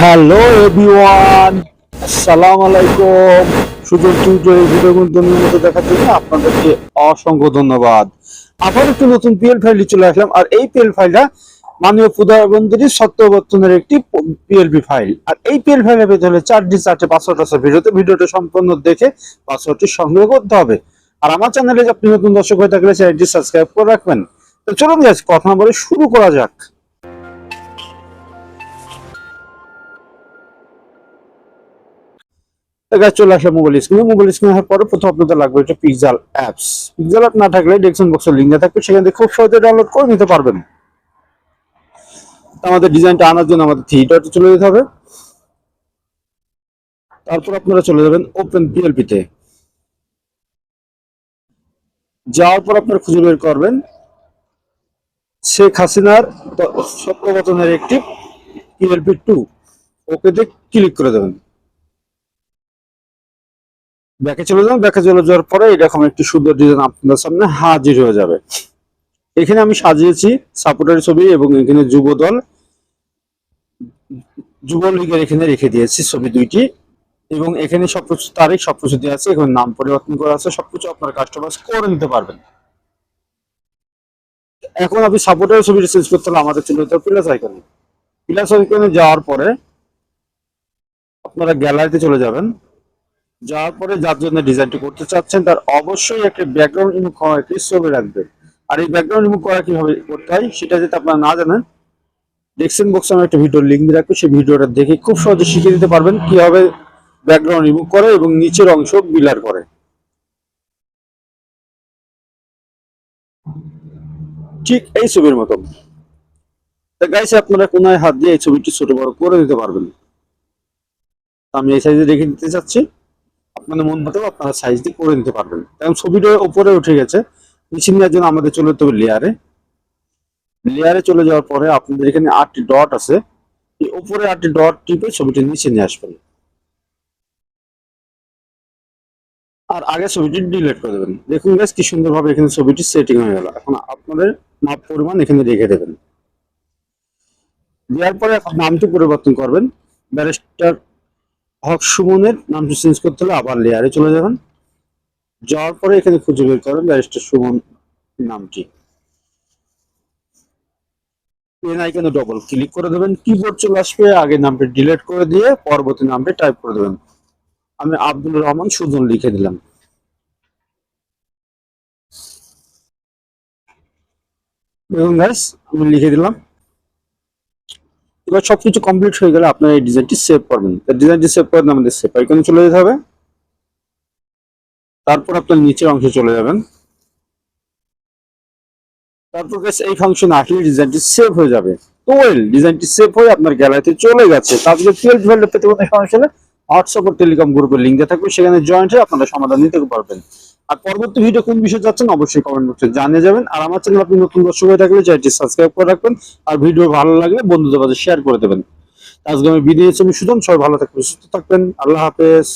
Hello everyone আসসালামু আলাইকুম সুযোগ টিউটোর এই ভিডিও কিন্তু নিয়মিত দেখার জন্য আপনাদেরকে অসংখ্য ধন্যবাদ। আবার একটি নতুন পিএল ফাইল চলে আসলাম। আর এই পিএল ফাইলটা মাননীয় প্রধানমন্ত্রী সত্যবর্তনের একটি পিএলপি ফাইল আর এই পিএল ফাইলে পেতে হলে চারটি চারটে পাসওয়ার্ড আছে। ভিডিওতে ভিডিওটা সম্পূর্ণ দেখে পাসওয়ার্ডটি সংগ্রহ করতে হবে। আর আমার চ্যানেলে আপনি নতুন দর্শক হয়ে থাকলে চ্যানেলটি সাবস্ক্রাইব করে রাখবেন। তো চলুন কথা বলে শুরু করা যাক। চলে আসলে মোবাইল স্ক্রিনে মোবাইল স্ক্রিনে হওয়ার পরে প্রথম আপনাদের লাগবে একটা পিক্সেল অ্যাপস পিক্সেল অ্যাপ না থাকলে ডেস্কটপ বক্সের লিঙ্ক থাকবে, সেখান থেকে খুব সহজে ডাউনলোড করে নিতে পারবেন। আমাদের ডিজাইনটা আনার জন্য আমাদের থ্রি ডটে চলে যেতে হবে। তারপর আপনারা চলে যাবেন ওপেন পিএলপি তে। যাওয়ার পর আপনারা খুঁজে বের করবেন শেখ হাসিনার সত্যবতনের একটি পিএলপি টু ওকেতে ক্লিক করে দেবেন। ব্যাকে চলে যান, ব্যাকে চলে যাওয়ার পরে এরকম একটি সুন্দর ডিজাইন আপনাদের সামনে হাজির হয়ে যাবে। এখানে আমি সাজিয়েছি সাপোর্টার ছবি এবং এখানে যুব দল। যুবলীগের এখানে রেখে দিয়েছি ছবি দুইটি এবং এখানে সবকিছু, তারিখ সবকিছু দেওয়া আছে, এখানে নাম পরিবর্তন করা আছে, সবকিছু আপনার কাস্টমাইজ করে নিতে পারবেন। এখন আপনি সাপোর্টার ছবি চেঞ্জ করতে হলে আমাদের চলে যেতে হবে প্লাস আইকনে প্লাস আইকনে যাওয়ার পরে আপনারা গ্যালারিতে চলে যাবেন। যাওয়ার পরে যার জন্য ডিজাইনটি করতে চাচ্ছেন, তার অবশ্যই একটা ব্যাকগ্রাউন্ড রিমুভ করা একটি ছবি রাখবেন। আর এই ব্যাকগ্রাউন্ড রিমুভ করা কীভাবে করতে হয়, সেটা যদি আপনারা না জানেন ডেসক্রিপশন বক্সে আমি একটা ভিডিও লিঙ্ক দিয়ে রাখব, সেই ভিডিওটা দেখে খুব সহজে শিখে দিতে পারবেন কীভাবে ব্যাকগ্রাউন্ড রিমুভ করে এবং নিচের অংশ বিলার করে। ঠিক এই ছবির মতো গাইছে আপনারা কোনায় হাত দিয়ে এই ছবিটি ছোট বড় করে দিতে পারবেন। আমি এই সাইজে রেখে দিতে চাচ্ছি। আপনাদের মন মতো আপনারা সাইজ দিয়ে করে নিতে পারবেন। কারণ ছবিটা উপরে উঠে গেছে। নিচে নেওয়ার জন্য আমাদের চলে যেতে হবে লেয়ারে লেয়ারে চলে যাওয়ার পরে আপনাদের এখানে আটটি ডট আছে। এই উপরে আটটি ডট টিপে ছবিটা নিচে নিয়ে আসবেন। আর আগে ছবিটি ডিলিট করে দেবেন। দেখুন গাছ কি সুন্দরভাবে এখানে ছবিটি সেটিং হয়ে গেল। এখন আপনাদের মাপ পরিমাণ এখানে রেখে দেবেন। দেওয়ার পরে এখন নামটি পরিবর্তন করবেন। ব্যারিস্টার হক সুমনের নামটি চেঞ্জ করতে হলে আবার লেয়ারে চলে যাবেন। যাওয়ার পরে এখানে খুঁজে বের করেন ব্যারিস্টার সুমন নামটি। পেন আইকনে ডবল ক্লিক করে দেবেন। কিবোর্ড চলে আসবে, আগে নামটি ডিলিট করে দিয়ে পরবর্তী নামটি টাইপ করে দেবেন। আমি আব্দুল রহমান সুজন লিখে দিলাম। দেখুন গাইস আমি লিখে দিলাম। এবার সবকিছু কমপ্লিট হয়ে গেলে আপনার এই ডিজাইনটি সেভ করবেন। ডিজাইনটি সেভ করেন আমাদের সেভ আইকনে চলে যেতে হবে। তারপর আপনার নিচের অংশে চলে যাবেন। তারপর এই ফাংশন আসলে ডিজাইনটি সেভ হয়ে যাবে। তো ওয়েল ডিজাইনটি সেভ হয়ে আপনার গ্যালারিতে চলে গেছে। তারপরে টুয়েলভ ভ্যালু পেতে কোনো সমস্যা হলে হোয়াটসঅ্যাপ ও টেলিকম গ্রুপের লিঙ্ক থাকবে। সেখানে জয়েন্ট হয়ে আপনারা সমাধান নিতে পারবেন। আর পরবর্তী ভিডিও কোন বিষয়ে যাচ্ছেন অবশ্যই কমেন্ট বক্সে জানিয়ে যাবেন। আর আমার চ্যানেল আপনি নতুন দর্শক হয়ে থাকলে চ্যানেলটি সাবস্ক্রাইব করে রাখবেন আর ভিডিও ভালো লাগলে বন্ধুদের মাঝে শেয়ার করে দেবেন। আজকে আমি বিদায় আমি সুজন, সবাই ভালো থাকবেন, সুস্থ থাকবেন, আল্লাহ হাফেজ।